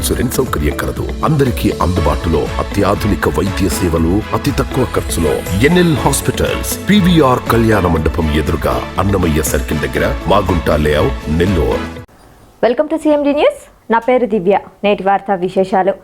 Insurance సౌకర్యం కలదు. అందరికీ అందుబాటులో అత్యాధునిక వైద్య సేవలు అతి తక్కువ ఖర్చులో. ఎన్ఎల్ హాస్పిటల్స్ పివిఆర్ కళ్యాణ మండపం ఎదురుగా అన్నమయ్య సర్కిల్ దగ్గర Magunta layout Nellore. Welcome to CMD news. నా పేరు దివ్య. నేటి వార్తా విశేషాలు.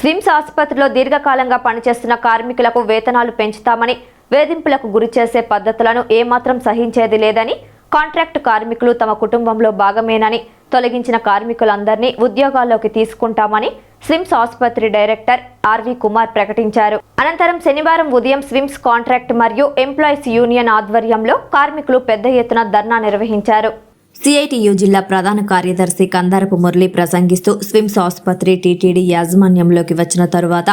స్విమ్స్ ఆసుపత్రిలో దీర్ఘకాలంగా పనిచేస్తున్న కార్మికులకు వేతనాలు పెంచుతామని వేధింపులకు గురి చేసే పద్ధతులను ఏమాత్రం సహించేది లేదని కాంట్రాక్ట్ కార్మికులు తమ కుటుంబంలో భాగమేనని తొలగించిన కార్మికులందరినీ ఉద్యోగాల్లోకి తీసుకుంటామని స్విమ్స్ ఆసుపత్రి డైరెక్టర్ ఆర్వి కుమార్ ప్రకటించారు. అనంతరం శనివారం ఉదయం స్విమ్స్ కాంట్రాక్ట్ మరియు ఎంప్లాయీస్ యూనియన్ ఆధ్వర్యంలో కార్మికులు పెద్ద ఎత్తున ధర్నా నిర్వహించారు. సిఐటియు జిల్లా ప్రధాన కార్యదర్శి కందారపు మురళి ప్రసంగిస్తూ స్విమ్స్ ఆసుపత్రి టీటీడీ యాజమాన్యంలోకి వచ్చిన తరువాత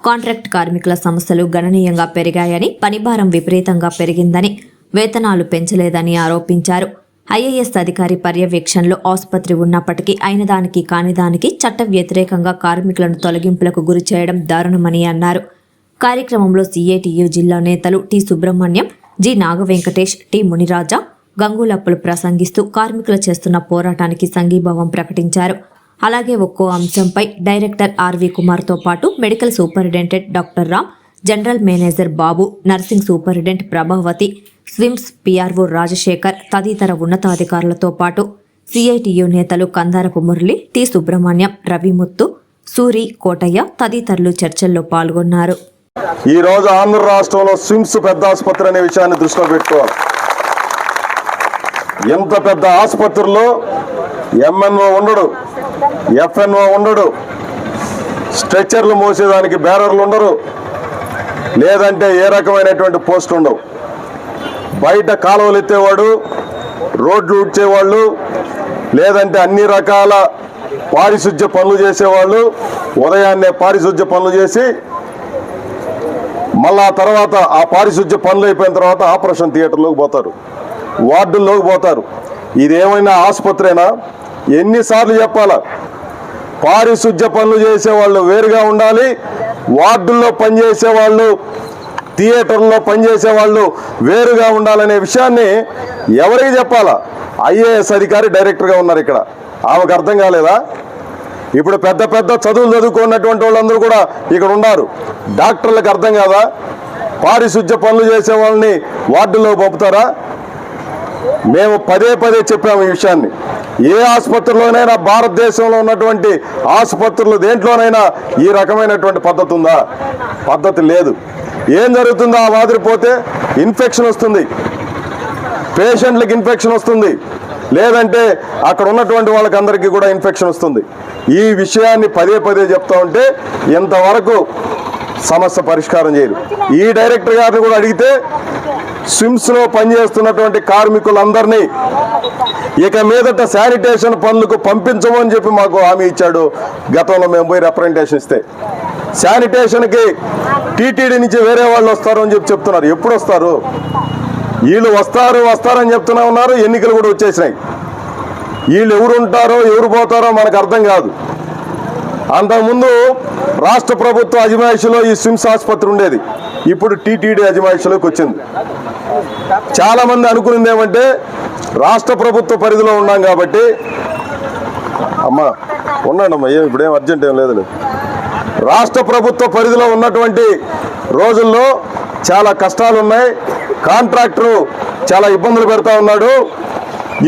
కాంట్రాక్ట్ కార్మికుల సమస్యలు గణనీయంగా పెరిగాయని పనిభారం విపరీతంగా పెరిగిందని వేతనాలు పెంచలేదని ఆరోపించారు. ఐఏఎస్ అధికారి పర్యవేక్షణలో ఆసుపత్రి ఉన్నప్పటికీ అయిన దానికి కాని దానికి చట్ట వ్యతిరేకంగా కార్మికులను తొలగింపులకు గురి చేయడం దారుణమని అన్నారు. కార్యక్రమంలో సిఐటియు జిల్లా నేతలు T Subrahmanyam G Nagavenkatesh T Muniraja గంగులప్పులు ప్రసంగిస్తూ కార్మికులు చేస్తున్న పోరాటానికి సంఘీభావం ప్రకటించారు. అలాగే ఒక్కో అంశంపై డైరెక్టర్ ఆర్వి కుమార్తో పాటు medical superintendent doctor Ram general manager Babu nursing superintendent Prabhavathi SVIMS PRO Rajasekhar తదితర ఉన్నతాధికారులతో పాటు సిఐటియు నేతలు కందారపు మురళి టి సుబ్రహ్మణ్యం రవిముత్తు సూరి కోటయ్య తదితరులు చర్చల్లో పాల్గొన్నారు. ఈ రోజు ఆంధ్ర రాష్ట్రంలో స్విమ్స్ పెద్ద ఆసుపత్రి అనే విషయాన్ని దృష్టిలో పెట్టుకోవాలి. ఎంత పెద్ద ఆసుపత్రిలో ఎంఎన్ఓ ఉండడు ఎఫ్ఎన్ఓ ఉండడు స్ట్రెచ్చర్లు మోసేదానికి బ్యారర్లు ఉండరు లేదంటే ఏ రకమైనటువంటి పోస్ట్ ఉండవు. బయట కాలువలు ఎత్తేవాడు రోడ్లు ఊడ్చేవాళ్ళు లేదంటే అన్ని రకాల పారిశుద్ధ్య పనులు చేసేవాళ్ళు ఉదయాన్నే పారిశుధ్య పనులు చేసి మళ్ళా తర్వాత ఆ పారిశుధ్య పనులు అయిపోయిన తర్వాత ఆపరేషన్ థియేటర్లోకి పోతారు. వార్డుల్లోకి పోతారు. ఇదేమైనా ఆసుపత్రేనా? ఎన్నిసార్లు చెప్పాలా? పారిశుద్ధ్య పనులు చేసేవాళ్ళు వేరుగా ఉండాలి వార్డుల్లో పనిచేసే వాళ్ళు థియేటర్లో పనిచేసే వాళ్ళు వేరుగా ఉండాలనే విషయాన్ని ఎవరికి చెప్పాలా? ఐఏఎస్ అధికారి డైరెక్టర్గా ఉన్నారు ఇక్కడ. ఆమెకు అర్థం కాలేదా? ఇప్పుడు పెద్ద పెద్ద చదువులు చదువుకున్నటువంటి వాళ్ళందరూ కూడా ఇక్కడ ఉన్నారు. డాక్టర్లకు అర్థం కాదా? పారిశుద్ధ్య పనులు చేసే వాళ్ళని వార్డుల్లో పంపుతారా? మేము పదే పదే చెప్పాము ఈ విషయాన్ని. ఏ ఆసుపత్రిలోనైనా భారతదేశంలో ఉన్నటువంటి ఆసుపత్రులు దేంట్లోనైనా ఈ రకమైనటువంటి పద్ధతి ఉందా? పద్ధతి లేదు. ఏం జరుగుతుందో ఆ వాదిరిపోతే ఇన్ఫెక్షన్ వస్తుంది. పేషెంట్లకు ఇన్ఫెక్షన్ వస్తుంది. లేదంటే అక్కడ ఉన్నటువంటి వాళ్ళకి అందరికీ కూడా ఇన్ఫెక్షన్ వస్తుంది. ఈ విషయాన్ని పదే పదే చెప్తా ఉంటే ఇంతవరకు సమస్య పరిష్కారం చేయరు. ఈ డైరెక్టర్ గారిని కూడా అడిగితే స్విమ్స్లో పనిచేస్తున్నటువంటి కార్మికులందరినీ ఇక మీదట శానిటేషన్ పనులకు పంపించమని చెప్పి మాకు హామీ ఇచ్చాడు. గతంలో మేము పోయి రిప్రజెంటేషన్ ఇస్తే. శానిటేషన్కి టీటీడీ నుంచి వేరే వాళ్ళు వస్తారు అని చెప్పి చెప్తున్నారు. ఎప్పుడు వస్తారు? వీళ్ళు వస్తారు వస్తారని చెప్తూనే ఉన్నారు. ఎన్నికలు కూడా వచ్చేసినాయి. వీళ్ళు ఎవరు ఉంటారో ఎవరు పోతారో మనకు అర్థం కాదు. అంతకుముందు రాష్ట్ర ప్రభుత్వ అజమాయిషిలో ఈ స్విమ్స్ ఆసుపత్రి ఉండేది. ఇప్పుడు టీటీడీ అజమాయిషిలోకి వచ్చింది. చాలా మంది అనుకున్నది ఏమంటే రాష్ట్ర ప్రభుత్వ పరిధిలో ఉన్నాం కాబట్టి అమ్మా ఉండండి ఇప్పుడు ఏం ఇప్పుడేం అర్జెంట్ ఏం లేదు రాష్ట్ర ప్రభుత్వ పరిధిలో ఉన్నటువంటి రోజుల్లో చాలా కష్టాలు ఉన్నాయి. కాంట్రాక్టరు చాలా ఇబ్బందులు పెడతా ఉన్నాడు.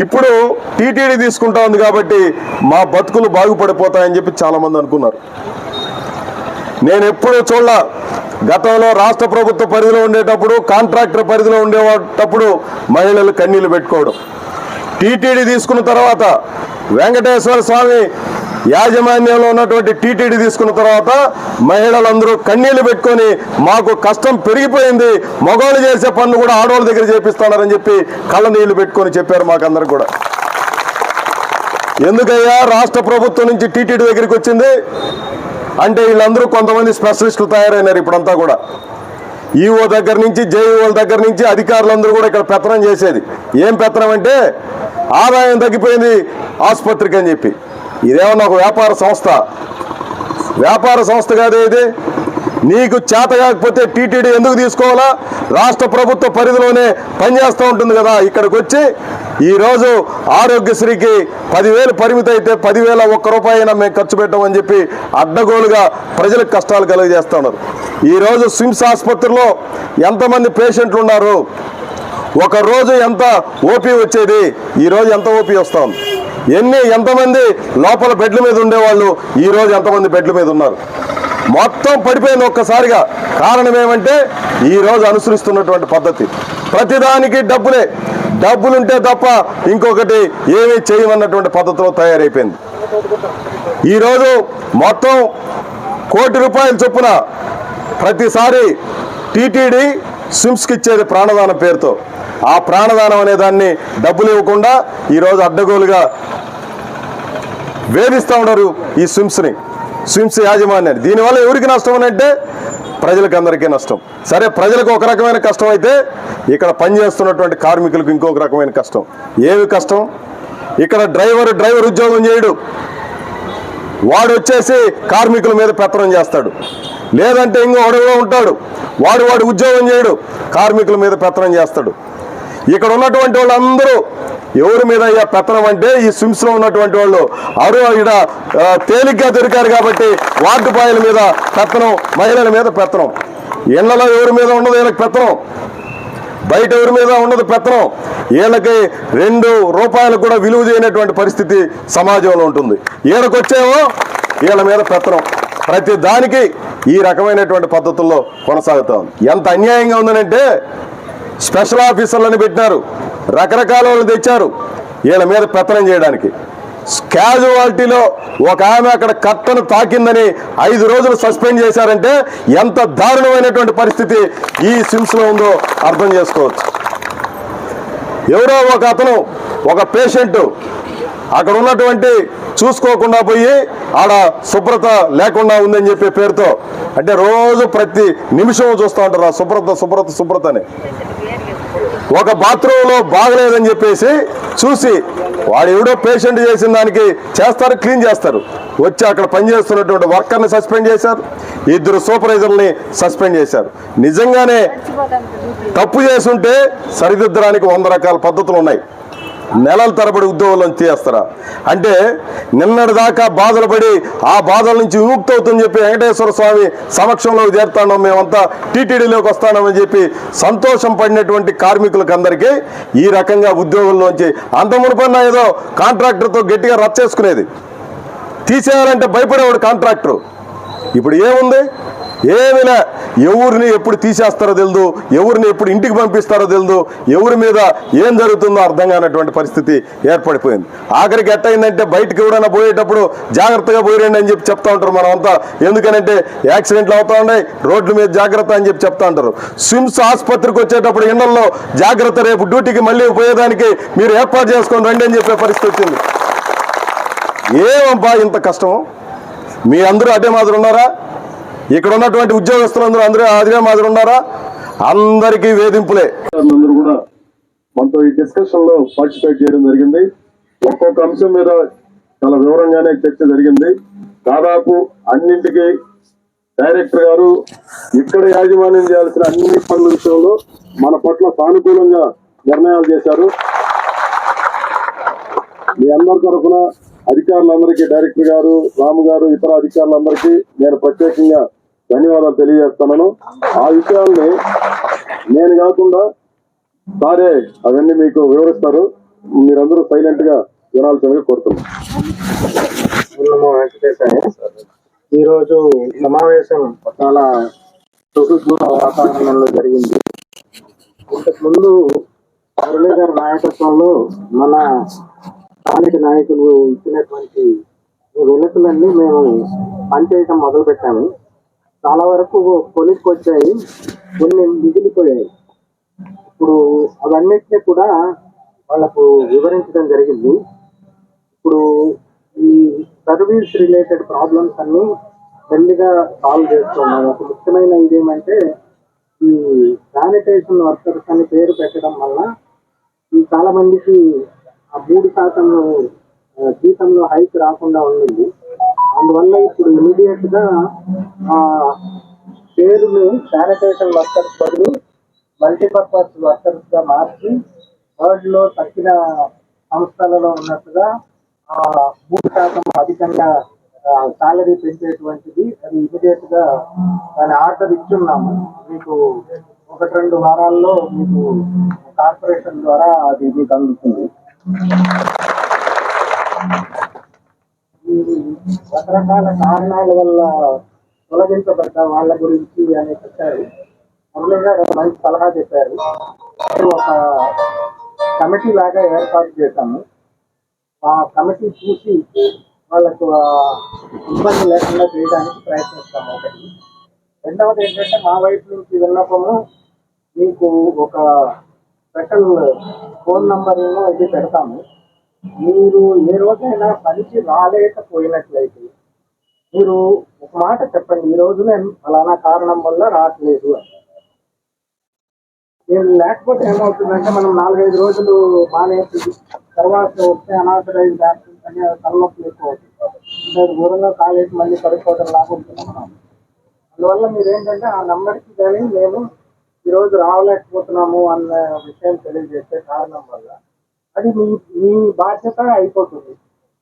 ఇప్పుడు టీటీడీ తీసుకుంటా ఉంది కాబట్టి మా బతుకులు బాగుపడిపోతాయని చెప్పి చాలా మంది అనుకున్నారు. నేను ఎప్పుడూ చూడాల గతంలో రాష్ట్ర ప్రభుత్వ పరిధిలో ఉండేటప్పుడు కాంట్రాక్టర్ పరిధిలో ఉండేటప్పుడు మహిళలు కన్నీళ్ళు పెట్టుకోవడం. టీటీడీ తీసుకున్న తర్వాత వెంకటేశ్వర స్వామి యాజమాన్యంలో ఉన్నటువంటి టీటీడీ తీసుకున్న తర్వాత మహిళలందరూ కన్నీళ్ళు పెట్టుకొని మాకు కష్టం పెరిగిపోయింది మగవాళ్ళు చేసే పనులు కూడా ఆడవాళ్ళ దగ్గర చేపిస్తున్నారని చెప్పి కళ్ళ నీళ్ళు పెట్టుకొని చెప్పారు మాకందరూ కూడా. ఎందుకయ్యా రాష్ట్ర ప్రభుత్వం నుంచి టీటీడీ దగ్గరికి వచ్చింది? అంటే వీళ్ళందరూ కొంతమంది స్పెషలిస్టులు తయారైనారు ఇప్పుడంతా కూడా. ఈఓ దగ్గర నుంచి జేఈఓల దగ్గర నుంచి అధికారులందరూ కూడా ఇక్కడ పెత్తనం చేసేది. ఏం పెత్తనం అంటే ఆదాయం తగ్గిపోయింది ఆసుపత్రికి అని చెప్పి. ఇదేమన్నా ఒక వ్యాపార సంస్థ? వ్యాపార సంస్థ కాదు ఇది? నీకు చేత కాకపోతే టీటీడీ ఎందుకు తీసుకోవాలా? రాష్ట్ర ప్రభుత్వ పరిధిలోనే పనిచేస్తూ ఉంటుంది కదా ఇక్కడికి వచ్చి ఈరోజు ఆరోగ్యశ్రీకి పదివేలు పరిమితి అయితే పదివేల ఒక్క రూపాయి అయినా మేము ఖర్చు పెట్టామని చెప్పి అడ్డగోలుగా ప్రజలకు కష్టాలు కలుగజేస్తున్నారు. ఈరోజు స్విమ్స్ ఆసుపత్రిలో ఎంతమంది పేషెంట్లు ఉన్నారు? ఒక రోజు ఎంత ఓపీ వచ్చేది? ఈరోజు ఎంత ఓపీ వస్తాం? ఎన్ని ఎంతమంది లోపల బెడ్ల మీద ఉండేవాళ్ళు? ఈరోజు ఎంతమంది బెడ్ల మీద ఉన్నారు? మొత్తం పడిపోయింది ఒక్కసారిగా. కారణం ఏమంటే ఈ రోజు అనుసరిస్తున్నటువంటి పద్ధతి. ప్రతిదానికి డబ్బులే. డబ్బులుంటే తప్ప ఇంకొకటి ఏమీ చేయమన్నటువంటి పద్ధతిలో తయారైపోయింది. ఈరోజు మొత్తం కోటి రూపాయల చొప్పున ప్రతిసారి టీటీడీ స్విమ్స్కి ఇచ్చేది ప్రాణదానం పేరుతో. ఆ ప్రాణదానం అనే దాన్ని డబ్బులు ఇవ్వకుండా ఈరోజు అడ్డగోలుగా వేధిస్తూ ఉన్నారు ఈ స్విమ్స్ని. స్విమ్స్ యాజమాన్యాన్ని. దీనివల్ల ఎవరికి నష్టం అంటే ప్రజలకు అందరికీ నష్టం. సరే ప్రజలకు ఒక రకమైన కష్టం అయితే ఇక్కడ పనిచేస్తున్నటువంటి కార్మికులకు ఇంకొక రకమైన కష్టం. ఏమి కష్టం? ఇక్కడ డ్రైవర్ డ్రైవర్ ఉద్యోగం చేయడు. వాడు వచ్చేసి కార్మికుల మీద పెత్తనం చేస్తాడు. లేదంటే ఇంకో అడవిలో ఉంటాడు. వాడు వాడు ఉద్యోగం చేయడు కార్మికుల మీద పెత్తనం చేస్తాడు. ఇక్కడ ఉన్నటువంటి వాళ్ళందరూ ఎవరి మీద అయ్యా పెత్తనం అంటే ఈ స్విమ్స్లో ఉన్నటువంటి వాళ్ళు. అరు ఇక్కడ తేలిగ్గా దొరికారు కాబట్టి వార్డు బాయిల మీద పెత్తనం మహిళల మీద పెత్తనం. ఇళ్ళలో ఎవరి మీద ఉండదు వీళ్ళకి పెత్తనం. బయట ఎవరి మీద ఉండదు పెత్తనం. వీళ్ళకి రెండు రూపాయలు కూడా విలువ చేయనటువంటి పరిస్థితి సమాజంలో ఉంటుంది. ఈడకొచ్చేమో వీళ్ళ మీద పెత్తనం. ప్రతి దానికి ఈ రకమైనటువంటి పద్ధతుల్లో కొనసాగుతాం. ఎంత అన్యాయంగా ఉందనంటే స్పెషల్ ఆఫీసర్లను పెట్టినారు. రకరకాల వాళ్ళు తెచ్చారు. వీళ్ళ మీద పెత్తనం చేయడానికి. క్యాజువాలిటీలో ఒక ఆమె అక్కడ కట్టను తాకిందని ఐదు రోజులు సస్పెండ్ చేశారంటే ఎంత దారుణమైనటువంటి పరిస్థితి ఈ సిమ్స్లో ఉందో అర్థం చేసుకోవచ్చు. ఎవరో ఒక అతను ఒక పేషెంట్ అక్కడ ఉన్నటువంటి చూసుకోకుండా పోయి ఆడ శుభ్రత లేకుండా ఉందని చెప్పే పేరుతో అంటే రోజు ప్రతి నిమిషం చూస్తూ ఉంటారు ఆ శుభ్రత శుభ్రత శుభ్రత అని ఒక బాత్రూంలో బాగలేదని చెప్పేసి చూసి వాడు ఎవడో పేషెంట్ చేసిన దానికి చేస్తారు క్లీన్ చేస్తారు. వచ్చి అక్కడ పనిచేస్తున్నటువంటి వర్కర్ని సస్పెండ్ చేశారు ఇద్దరు సూపర్వైజర్ని సస్పెండ్ చేశారు. నిజంగానే తప్పు చేసుంటే సరిదిద్దడానికి వంద రకాల పద్ధతులు ఉన్నాయి. నెలల తరబడి ఉద్యోగులను తీయేస్తారా? అంటే నిన్నటి దాకా బాధలు పడి ఆ బాధల నుంచి విముక్తి అవుతుందని చెప్పి వెంకటేశ్వర స్వామి సమక్షంలో చేరుతాను మేమంతా టీటీడీలోకి వస్తామని చెప్పి సంతోషం పడినటువంటి కార్మికులకు అందరికీ ఈ రకంగా ఉద్యోగుల్లోంచి అంత మునుపన్న ఏదో కాంట్రాక్టర్తో గట్టిగా రచ్చేసుకునేది తీసేయాలంటే భయపడేవాడు కాంట్రాక్టర్. ఇప్పుడు ఏముంది? ఏమైనా ఎవరిని ఎప్పుడు తీసేస్తారో తెలియదు ఎవరిని ఎప్పుడు ఇంటికి పంపిస్తారో తెలియదు ఎవరి మీద ఏం జరుగుతుందో అర్థం కానటువంటి పరిస్థితి ఏర్పడిపోయింది. ఆఖరికి ఎట్టయిందంటే బయటకు ఎవరైనా పోయేటప్పుడు జాగ్రత్తగా పోయిరండి అని చెప్పి చెప్తా ఉంటారు మనమంతా. ఎందుకనంటే యాక్సిడెంట్లు అవుతా ఉన్నాయి రోడ్ల మీద జాగ్రత్త అని చెప్పి చెప్తా ఉంటారు. స్విమ్స్ ఆసుపత్రికి వచ్చేటప్పుడు ఎండల్లో జాగ్రత్త రేపు డ్యూటీకి మళ్ళీ పోయేదానికి మీరు ఏర్పాటు చేసుకొని రండి అని చెప్పే పరిస్థితి వచ్చింది. ఏమబ్బా ఇంత కష్టం? మీ అందరూ అదే మాదిరి ఉన్నారా? ఇక్కడ ఉన్నటువంటి ఉద్యోగస్తులందరూ అందరూ హాజరే మాదిరి ఉన్నారా? అందరికీ వేధింపులే. అందరూ కూడా మనతో ఈ డిస్కషన్లో పార్టిసిపేట్ చేయడం జరిగింది. ఒక్కొక్క అంశం మీద చాలా వివరంగానే చర్చ జరిగింది. దాదాపు అన్నింటికి డైరెక్టర్ గారు ఇక్కడ యాజమాన్యం చేయాల్సిన అన్ని పనుల విషయంలో మన పట్ల సానుకూలంగా నిర్ణయాలు చేశారు. మీ అందరి తరఫున అధికారులందరికీ డైరెక్టర్ గారు రాము గారు ఇతర అధికారులందరికీ నేను ప్రత్యేకంగా ధన్యవాదాలు తెలియజేస్తున్నాను. ఆ విషయాల్ని నేను కాకుండా సారే అవన్నీ మీకు వివరిస్తారు. మీరందరూ సైలెంట్గా వినాల్సిందిగా కోరుతున్నాను. ఈరోజు సమావేశం చాలా సుదూర వాతావరణంలో జరిగింది. ఇంతకుముందు మురళీ గారి నాయకత్వంలో మన స్థానిక నాయకులు ఇచ్చినటువంటి ఈ వినతులన్నీ మేము పనిచేయటం మొదలు పెట్టాము చాలా వరకు కొలిక్కి వచ్చాయి కొన్ని మిగిలిపోయాయి. ఇప్పుడు అవన్నిటినీ కూడా వాళ్ళకు వివరించడం జరిగింది. ఇప్పుడు ఈ సర్వీస్ రిలేటెడ్ ప్రాబ్లమ్స్ అన్ని మెల్లిగా సాల్వ్ చేస్తున్నాం ఒక ముఖ్యమైన ఇదేమంటే ఈ శానిటేషన్ వర్కర్స్ అని పేరు పెట్టడం వల్ల ఈ చాలా మందికి ఆ మూడు శాతం జీతంలో హైక్ రాకుండా ఉండింది. అందువల్ల ఇప్పుడు ఇమీడియట్గా ఆ పేరుని శానిటేషన్ వర్కర్స్ బదులు మల్టీపర్పస్ వర్కర్స్గా మార్చి థర్డ్లో తక్కిన సంస్థలలో ఉన్నట్టుగా ఆ మూడు శాతం అధికంగా సాలరీ పెంచేటువంటిది అది ఇమీడియట్గా దాని ఆర్డర్ ఇచ్చున్నాము. మీకు ఒకటి రెండు వారాల్లో మీకు కార్పొరేషన్ ద్వారా అది మీకు అందుతుంది ఈ రకరకాల కారణాల వల్ల తొలగించబడ్డ వాళ్ళ గురించి అని చెప్పారు. మురళి గారు మంచి సలహా చెప్పారు. ఒక కమిటీ లాగా ఏర్పాటు చేశాము. ఆ కమిటీ చూసి వాళ్ళకు ఇబ్బంది లేకుండా చేయడానికి ప్రయత్నిస్తాము ఒకటి. రెండవది ఏంటంటే మా వైపు నుంచి విన్నపము మీకు ఒక స్పెషల్ ఫోన్ నంబర్ను ఇది పెడతాము. మీరు ఏ రోజైనా పనికి రాలేకపోయినట్లయితే మీరు ఒక మాట చెప్పండి ఈ రోజు నేను ఫలానా కారణం వల్ల రావట్లేదు అని. నేను లేకపోతే ఏమవుతుందంటే మనం నాలుగైదు రోజులు మానేసి తర్వాత వస్తే అనాథరైజ్ యాక్సిడెంట్ అని తలనొప్పి ఎక్కువ అవుతుంది. దూరంగా కాలేసి మళ్ళీ పడిపోవడం లాగుంటున్నాం మనం అందువల్ల మీరు ఏంటంటే ఆ నెంబర్కి కానీ మేము ఈరోజు రావలేకపోతున్నాము అన్న విషయం తెలియజేసే కారణం వల్ల అది మీ మీ బాధ్యత అయిపోతుంది.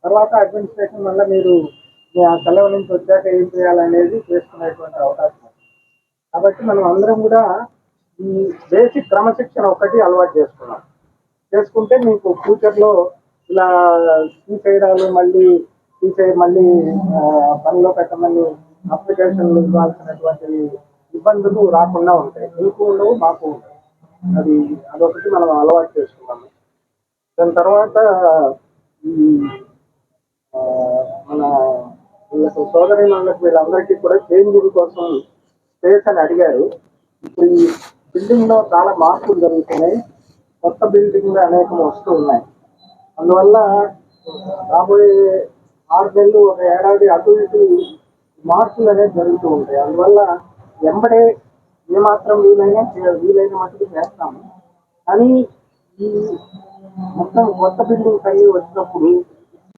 తర్వాత అడ్మినిస్ట్రేషన్ వల్ల మీరు మీ ఆ సెలవు నుంచి వచ్చాక ఏం చేయాలనేది చేసుకునేటువంటి అవకాశం కాబట్టి మనం అందరం కూడా ఈ బేసిక్ క్రమశిక్షణ ఒకటి అలవాటు చేసుకున్నాం. చేసుకుంటే మీకు ఫ్యూచర్లో ఇలా తీసేయడాలు మళ్ళీ తీసే మళ్ళీ పనిలో పెట్టమని అప్లికేషన్లు ఇవ్వాల్సినటువంటి ఇబ్బందులు రాకుండా ఉంటాయి. మీకు ఉండవు మాకు ఉంటాయి అది అదొకటి మనం అలవాటు చేసుకున్నాము. దాని తర్వాత మన వీళ్ళకు సోదరి మనకు వీళ్ళందరికీ కూడా చేంజింగ్ కోసం స్పేస్ అని అడిగారు. ఇప్పుడు ఈ బిల్డింగ్లో చాలా మార్పులు జరుగుతున్నాయి. కొత్త బిల్డింగ్లు అనేకం వస్తూ ఉన్నాయి. అందువల్ల రాబోయే ఆరు నెలలు ఒక ఏడాది అటు ఇటు మార్పులు అనేవి జరుగుతూ ఉంటాయి. అందువల్ల ఎంబడే ఏమాత్రం వీలైనా వీలైన మట్టుకు చేస్తాము. కానీ ఈ మొత్తం కొత్త బిల్డింగ్స్ అన్ని వచ్చినప్పుడు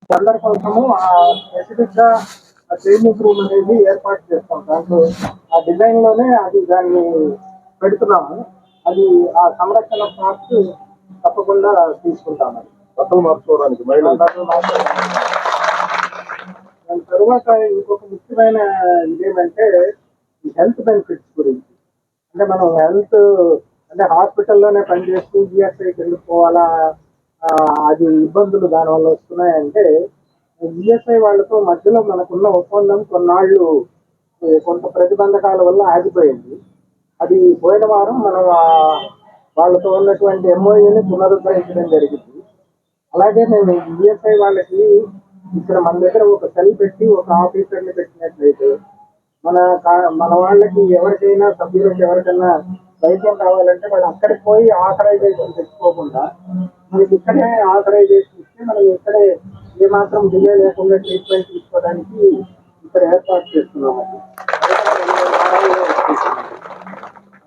అందరి కోసము ఆ స్పెసిఫిక్గా ఆ ట్రైనింగ్ రూమ్ అనేది ఏర్పాటు చేస్తాం. దాంట్లో ఆ డిజైన్లోనే అది దాన్ని పెడుతున్నాము. అది ఆ సంరక్షణ పార్ట్ తప్పకుండా తీసుకుంటాము. బట్టలు మార్చుకోవడానికి దాని తర్వాత ఇంకొక ముఖ్యమైన ఇదేమంటే ఈ హెల్త్ బెనిఫిట్స్ గురించి. అంటే మనం హెల్త్ అంటే హాస్పిటల్లోనే పనిచేస్తూ ఈఎస్ఐకి ఎందుకు పోవాలా ఆ, అది ఇబ్బందులు దానివల్ల వస్తున్నాయంటే జిఎస్ఐ వాళ్ళతో మధ్యలో మనకున్న ఒప్పందం కొన్నాళ్ళు కొంత ప్రతిబంధకాల వల్ల ఆగిపోయింది. అది పోయిన వారం మనం వాళ్ళతో ఉన్నటువంటి ఎంఓయూని పునరుద్ధరించడం జరిగింది. అలాగే మేము జిఎస్ఐ వాళ్ళకి ఇక్కడ మన దగ్గర ఒక సెల్ పెట్టి ఒక ఆఫీసర్ని పెట్టినట్లయితే మన మన వాళ్ళకి ఎవరికైనా సభ్యులకు ఎవరికైనా వైద్యం కావాలంటే వాళ్ళు అక్కడికి పోయి ఆథరైజేషన్ తెచ్చుకోకుండా మనకి ఇక్కడే ఆథరైజేషన్ ఇస్తే మనం ఇక్కడే ఏమాత్రం డిలే లేకుండా ట్రీట్మెంట్ తీసుకోవడానికి ఇక్కడ ఏర్పాటు చేస్తున్నాం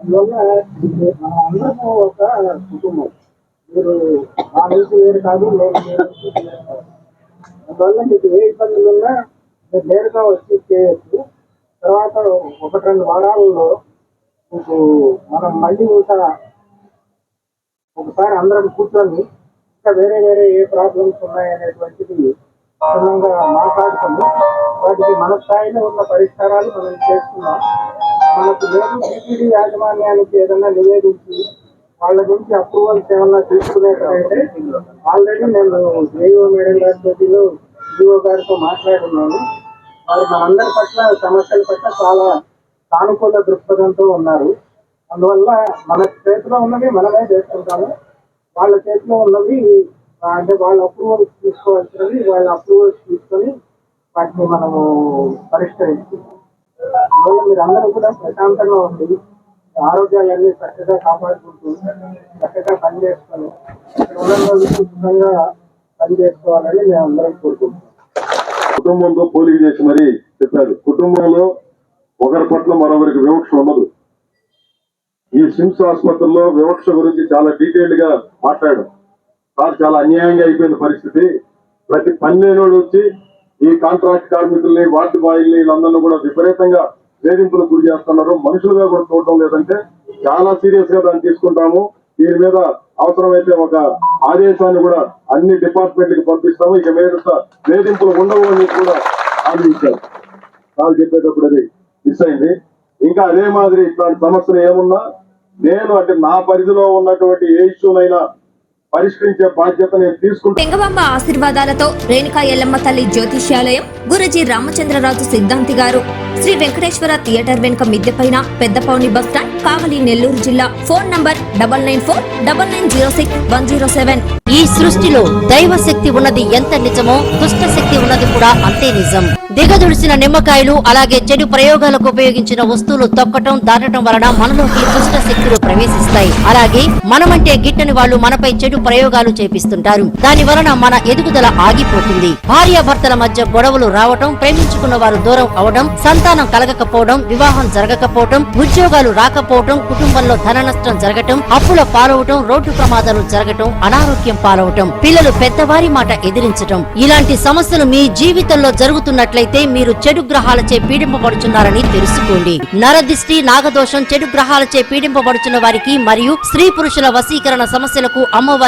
అందువల్ల మన అందరము ఒక కుటుంబం. మీరు మా నుంచి వేరు కాదు నేను అందువల్ల మీకు ఏ ఇబ్బందులు ఉన్నా మీరు నేరుగా వచ్చి చేయొచ్చు. తర్వాత ఒకటి రెండు వారాలలో మీకు మనం మళ్ళీ ఇంకా ఒకసారి అందరం కూర్చొని ఇంకా వేరే వేరే ఏ ప్రాబ్లమ్స్ ఉన్నాయనేటువంటిది క్షుణ్ణంగా మాట్లాడుకుని వాటికి మన స్థాయిలో ఉన్న పరిష్కారాలు మనం చేస్తున్నాం మనకు లేదు టీటీడీ యాజమాన్యానికి ఏదైనా నివేదించి వాళ్ళ నుంచి అప్రూవల్స్ ఏమన్నా తీసుకునేటైతే ఆల్రెడీ నేను జేఓ మేడం గారితో డిఓ గారితో మాట్లాడున్నాను. వారు మనందరి పట్ల సమస్యల పట్ల చాలా సానుకూల దృక్పథంతో ఉన్నారు. అందువల్ల మన చేతిలో ఉన్నవి మనమే చేసుకుంటాము. వాళ్ళ చేతిలో ఉన్నవి అంటే వాళ్ళ అప్రూవల్స్ తీసుకోవాల్సినవి వాళ్ళ అప్రూవల్స్ తీసుకొని వాటిని మనము పరిష్కరించుకుంటాం అందువల్ల మీరందరూ కూడా ప్రశాంతంగా ఉండి ఆరోగ్యాలన్నీ చక్కగా కాపాడుకుంటూ చక్కగా పనిచేసుకొని శుభ్రంగా పని చేసుకోవాలని మేము అందరం కోరుకుంటున్నాం. కుటుంబంతో పోలిక చేసి మరీ చెప్పారు. కుటుంబంలో ఒకరి పట్ల మరొకరికి వివక్ష ఉండదు. ఈ సిమ్స్ ఆసుపత్రిలో వివక్ష గురించి చాలా డీటెయిల్డ్గా మాట్లాడు సార్ చాలా అన్యాయంగా అయిపోయింది పరిస్థితి. ప్రతి పన్నెండు వచ్చి ఈ కాంట్రాక్ట్ కార్మికుల్ని వార్డు బాయిల్ని వీళ్ళందరినీ కూడా విపరీతంగా వేధింపులకు గురి చేస్తున్నారు. మనుషులుగా కూడా చూడటం లేదంటే చాలా సీరియస్గా దాన్ని తీసుకుంటాము. దీని మీద అవసరమైతే ఒక ఆదేశాన్ని కూడా అన్ని డిపార్ట్మెంట్లకు పంపిస్తాము. ఇక మీద వేధింపులు ఉండవు అని కూడా హామీ ఇచ్చారు. వాళ్ళు చెప్పేటప్పుడు అది మిస్ అయింది. ఇంకా అదే మాదిరి ఇట్లాంటి సమస్యలు ఏమున్నా నేను అంటే నా పరిధిలో ఉన్నటువంటి ఏ ఇష్యూనైనా పరిష్కరించే బాధ్యత నేను తీసుకుంటాను తెంగబాంబ ఆశీర్వాదాలతో రేణుకా ఎల్లమ్మ తల్లి జ్యోతిష్యాలయం గురుజీ రామచంద్రరాజు సిద్ధాంతి గారు. శ్రీ వెంకటేశ్వర థియేటర్ వెనుక మిద్దె పైన పెద్దపౌని బస్ స్టాండ్ కావలి నెల్లూరు జిల్లా. Phone number double nine four double nine zero six one zero seven. ఈ సృష్టిలో దైవ శక్తి ఉన్నది ఎంత నిజమో దుష్ట శక్తి ఉన్నది కూడా అంతే నిజం. దిగదుడిసిన నిమ్మకాయలు అలాగే చెడు ప్రయోగాలకు ఉపయోగించిన వస్తువులు తొక్కటం దాటడం వలన మనలోకి దుష్ట శక్తులు ప్రవేశిస్తాయి. అలాగే మనమంటే గిట్టని వాళ్ళు మనపై చెడు ప్రయోగాలు చేపిస్తుంటారు. దాని వలన మన ఎదుగుదల ఆగిపోతుంది. భార్యాభర్తల మధ్య గొడవలు రావటం ప్రేమించుకున్న వారు దూరం అవడం సంతానం కలగకపోవడం వివాహం జరగకపోవడం ఉద్యోగాలు రాకపోవడం కుటుంబంలో ధన నష్టం జరగటం అప్పుల పాలవటం రోడ్డు ప్రమాదాలు జరగటం అనారోగ్యం పాలవటం పిల్లలు పెద్దవారి మాట ఎదిరించటం. ఇలాంటి సమస్యలు మీ జీవితంలో జరుగుతున్నట్లయితే మీరు చెడు గ్రహాలచే పీడింపబడుచున్నారని తెలుసుకోండి. నరదిష్టి నాగదోషం చెడు గ్రహాలచే పీడింపబడుచున్న వారికి మరియు స్త్రీ పురుషుల వశీకరణ సమస్యలకు అమ్మవారి